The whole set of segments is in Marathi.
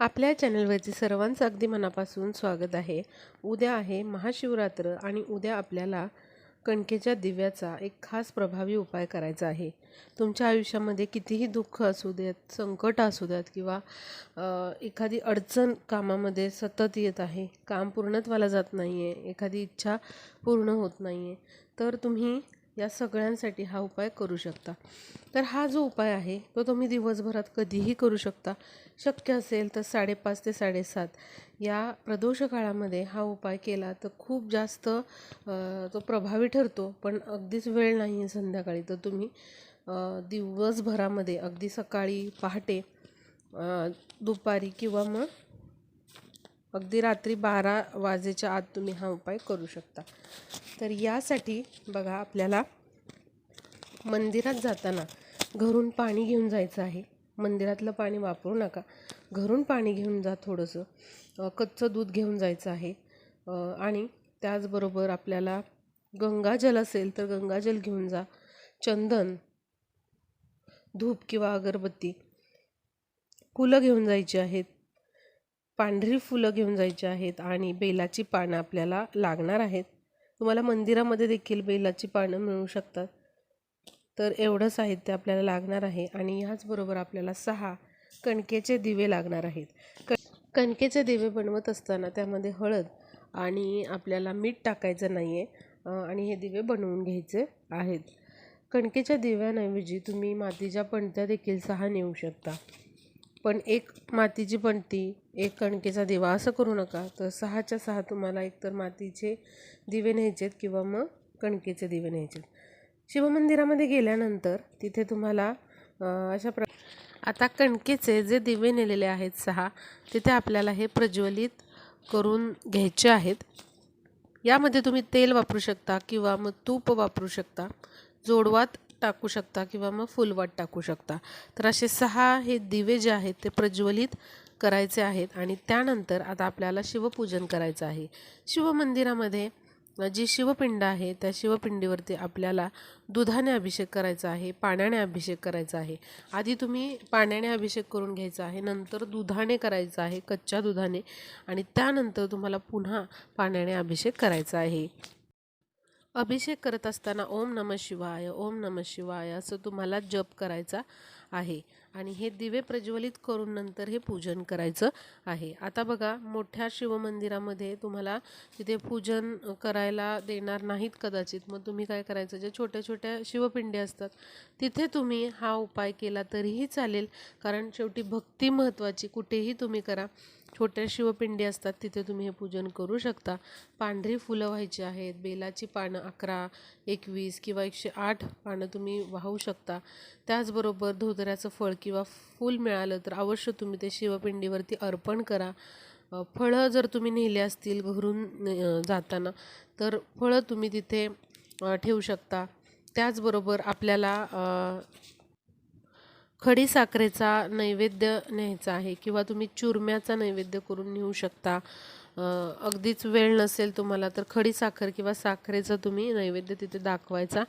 आपल्या चॅनलवरती सर्वांचं अगदी मनापासून स्वागत आहे. उद्या आहे महाशिवरात्र आणि उद्या आपल्याला कणकेच्या दिव्याचा एक खास प्रभावी उपाय करायचा आहे. तुमच्या आयुष्यामध्ये कितीही दुःख असू देत संकट असू देत किंवा एखादी अडचण कामामध्ये सतत येत आहे काम पूर्णत्वाला जात नाही आहे एखादी इच्छा पूर्ण होत नाही आहे तर तुम्ही या सगळ्यांसाठी हा उपाय करू शकता. तर हा जो उपाय आहे तो तुम्ही दिवसभरात कधीही करू शकता. शक्य असेल तर साडेपाच ते साडेसात या प्रदोष काळामध्ये हा उपाय केला तर खूप जास्त तो प्रभावी ठरतो. पण अगदीच वेळ नाही आहे संध्याकाळी. तर तुम्ही दिवसभरामध्ये अगदी सकाळी पहाटे दुपारी किंवा मग अगदी रात्री बारा वाजेच्या आत तुम्ही हा उपाय करू शकता. तर यासाठी बघा आपल्याला मंदिरात जाताना घरून पाणी घेऊन जायचं आहे. मंदिरातलं पाणी वापरू नका. घरून पाणी घेऊन जा थोडंसं. कच्चं दूध घेऊन जायचं आहे. आणि त्याचबरोबर आपल्याला गंगाजल असेल तर गंगाजल घेऊन जा. चंदन धूप किंवा अगरबत्ती फुलं घेऊन जायची आहेत. पांढरी फुलं घेऊन जायची आहेत आणि बेलाची पानं आपल्याला लागणार आहेत. तुम्हाला मंदिरामध्ये देखील बेलाची पानं मिळू शकतात. तर एवढं साहित्य आपल्याला लागणार आहे आणि ह्याचबरोबर आपल्याला सहा कणकेचे दिवे लागणार आहेत. क कणकेचे दिवे बनवत असताना त्यामध्ये हळद आणि आपल्याला मीठ टाकायचं नाही आहे आणि हे दिवे बनवून घ्यायचे आहेत. कणकेच्या दिव्याऐवजी तुम्ही मातीच्या पणत्या देखील सहा नेऊ शकता. पण एक मातीची पणती एक कणकेचा दिवा असं करू नका. तर सहाच्या सहा तुम्हाला एकतर मातीचे दिवे न्यायचेत किंवा मग कणकेचे दिवे न्यायचेत. शिवमंदिरामध्ये गेल्यानंतर तिथे तुम्हाला अशा प्र आता कणकेचे जे दिवे नेलेले आहेत सहा तिथे आपल्याला हे प्रज्वलित करून घ्यायचे आहेत. यामध्ये तुम्ही तेल वापरू शकता किंवा मग तूप वापरू शकता. जोडवात टाकू शकता किंवा मग फुलवाट टाकू शकता. तर असे सहा हे दिवे जे आहेत ते प्रज्वलित करायचे आहेत आणि त्यानंतर आता आपल्याला शिवपूजन करायचं आहे. शिवमंदिरामध्ये जी शिवपिंड आहे त्या शिवपिंडीवरती आपल्याला दुधाने अभिषेक करायचा आहे पाण्याने अभिषेक करायचा आहे. आधी तुम्ही पाण्याने अभिषेक करून घ्यायचा आहे नंतर दुधाने करायचा आहे कच्च्या दुधाने आणि त्यानंतर तुम्हाला पुन्हा पाण्याने अभिषेक करायचा आहे. अभिषेक करत असताना ओम नम शिवाय ओम नम शिवाय असं तुम्हाला जप करायचा आहे. आणि हे दिवे प्रज्वलित करून नंतर हे पूजन करायचं आहे. आता बघा मोठ्या शिवमंदिरामध्ये तुम्हाला तिथे पूजन करायला देणार नाहीत कदाचित. मग तुम्ही काय करायचं? जे छोट्या छोट्या शिवपिंडी असतात तिथे तुम्ही हा उपाय केला तरीही चालेल. कारण शेवटी भक्ती महत्त्वाची कुठेही तुम्ही करा. छोट्या शिवपिंडी असतात तिथे तुम्ही हे पूजन करू शकता. पांढरी फुलं व्हायची आहेत बेलाची पानं अकरा एकवीस किंवा एकशे आठ पानं तुम्ही वाहू शकता. त्याचबरोबर धोदऱ्याचं फळ किंवा फूल मिळालं तर अवश्य तुम्ही ते शिवपिंडीवरती अर्पण करा. फळं जर तुम्ही नेले असतील घरून जाताना तर फळं तुम्ही तिथे ठेवू शकता. त्याचबरोबर आपल्याला खडी साखरेचा नैवेद्य न्यायचा आहे किंवा तुम्ही चुरम्याचा नैवेद्य करून नेऊ शकता. अगदीच वेळ नसेल तुम्हाला तर खडी साखर किंवा साखरेचा तुम्ही नैवेद्य तिथे दाखवायचा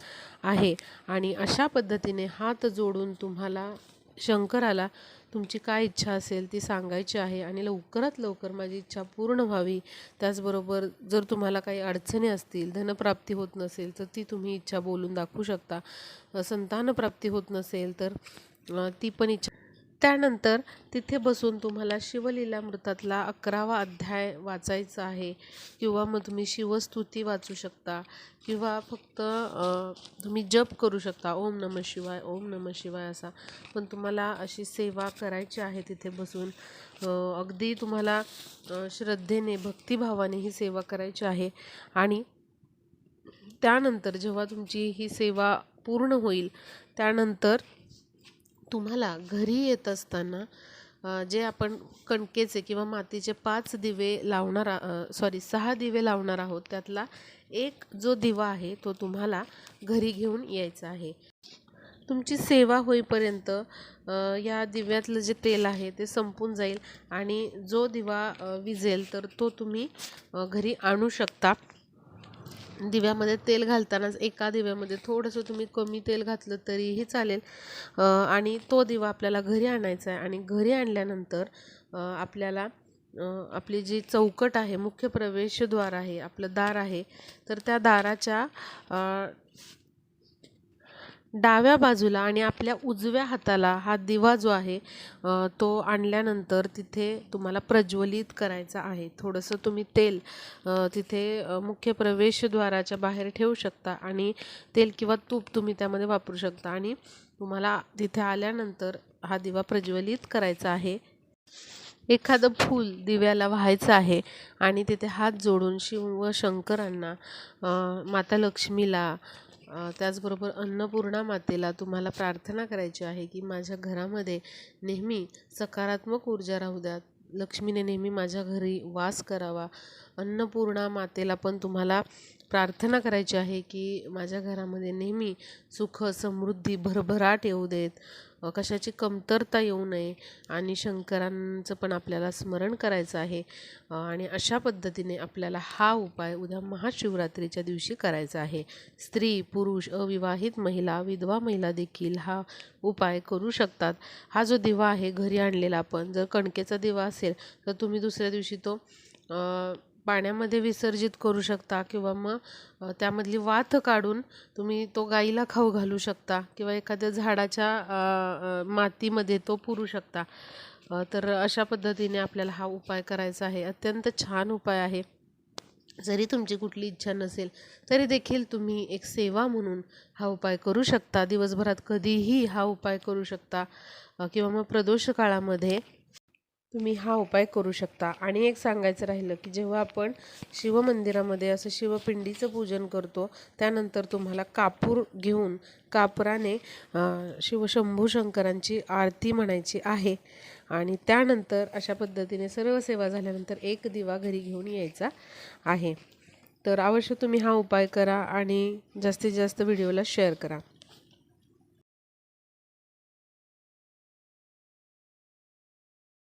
आहे. आणि अशा पद्धतीने हात जोडून तुम्हाला शंकराला तुमची काय इच्छा असेल ती सांगायची आहे आणि लवकरात लवकर माझी इच्छा पूर्ण व्हावी. त्याचबरोबर जर तुम्हाला काही अडचणी असतील धनप्राप्ती होत नसेल तर ती तुम्ही इच्छा बोलून दाखवू शकता. संतानप्राप्ती होत नसेल तर ती पण इच्छा. त्यानंतर तिथे बसून तुम्हाला शिवलीलामृतातला अकरावा अध्याय वाचायचा आहे. किंवा मग तुम्ही शिवस्तुती वाचू शकता. किंवा फक्त तुम्ही जप करू शकता. ओम नम शिवाय ओम नम शिवाय असा. पण तुम्हाला अशी सेवा करायची आहे तिथे बसून. अगदी तुम्हाला श्रद्धेने भक्तिभावाने ही सेवा करायची आहे. आणि त्यानंतर जेव्हा तुमची ही सेवा पूर्ण होईल त्यानंतर तुम्हाला घरी येत असताना जे आपण कणकेचे किंवा मातीचे पाच दिवे लावणार सॉरी सहा दिवे लावणार आहोत त्यातला एक जो दिवा आहे तो तुम्हाला घरी घेऊन यायचा आहे. तुमची सेवा होईपर्यंत या दिव्यातलं जे तेल आहे ते संपून जाईल आणि जो दिवा विजेल तर तो तुम्ही घरी आणू शकता. दिव्यामध्ये तेल घालतानाच एका दिव्यामध्ये थोडंसं तुम्ही कमी तेल घातलं तरीही चालेल. आणि तो दिवा आपल्याला घरी आणायचा आहे आणि घरी आणल्यानंतर आपल्याला आपली जी चौकट आहे मुख्य प्रवेशद्वार आहे आपलं दार आहे तर त्या दाराच्या डाव्या बाजूला आणि आपल्या उजव्या हाताला हा दिवा जो आहे तो आणल्यानंतर तिथे तुम्हाला प्रज्वलित करायचा आहे. थोडंसं तुम्ही तेल तिथे मुख्य प्रवेशद्वाराच्या बाहेर ठेवू शकता आणि तेल किंवा तूप तुम्ही त्यामध्ये वापरू शकता. आणि तुम्हाला तिथे आल्यानंतर हा दिवा प्रज्वलित करायचा आहे. एखादं फूल दिव्याला व्हायचं आहे आणि तिथे हात जोडून शिव व शंकरांना माता लक्ष्मीला त्याचबरोबर अन्नपूर्णा मातेला तुम्हाला प्रार्थना करायची आहे की माझ्या घरामध्ये नेहमी सकारात्मक ऊर्जा राहू द्या. लक्ष्मीने नेहमी माझ्या घरी वास करावा. अन्नपूर्णा मातेला पण तुम्हाला प्रार्थना करायची आहे की माझ्या घरामध्ये नेहमी सुख समृद्धी भरभराट येऊ देत. कशाची कमतरता येऊ नये आणि शंकरांचं पण आपल्याला स्मरण करायचं आहे. आणि अशा पद्धतीने आपल्याला हा उपाय उद्या महाशिवरात्रीच्या दिवशी करायचा आहे. स्त्री पुरुष अविवाहित महिला विधवा महिला देखील हा उपाय करू शकतात. हा जो दिवा आहे घरी आणलेला आपण जर कणकेचा दिवा असेल तर तुम्ही दुसऱ्या दिवशी तो पाण्यामध्ये विसर्जित करू शकता किंवा मग त्यामधली वाथ काढून तुम्ही तो गाईला खाऊ घालू शकता किंवा एखाद्या झाडाच्या मातीमध्ये तो पुरू शकता. तर अशा पद्धतीने आपल्याला हा उपाय करायचा आहे. अत्यंत छान उपाय आहे. जरी तुमची कुठली इच्छा नसेल तरी देखील तुम्ही एक सेवा म्हणून हा उपाय करू शकता. दिवसभरात कधीही हा उपाय करू शकता. किंवा मग प्रदोष काळामध्ये तुम्ही हा उपाय करू शकता. आणि एक सांगायचं राहिलं की जेव्हा आपण शिवमंदिरामध्ये असं शिवपिंडीचं पूजन करतो त्यानंतर तुम्हाला कापूर घेऊन कापराने शिवशंभू शंकरांची आरती म्हणायची आहे. आणि त्यानंतर अशा पद्धतीने सर्व सेवा झाल्यानंतर एक दिवा घरी घेऊन यायचा आहे. तर अवश्य तुम्ही हा उपाय करा आणि जास्तीत जास्त व्हिडिओला शेअर करा.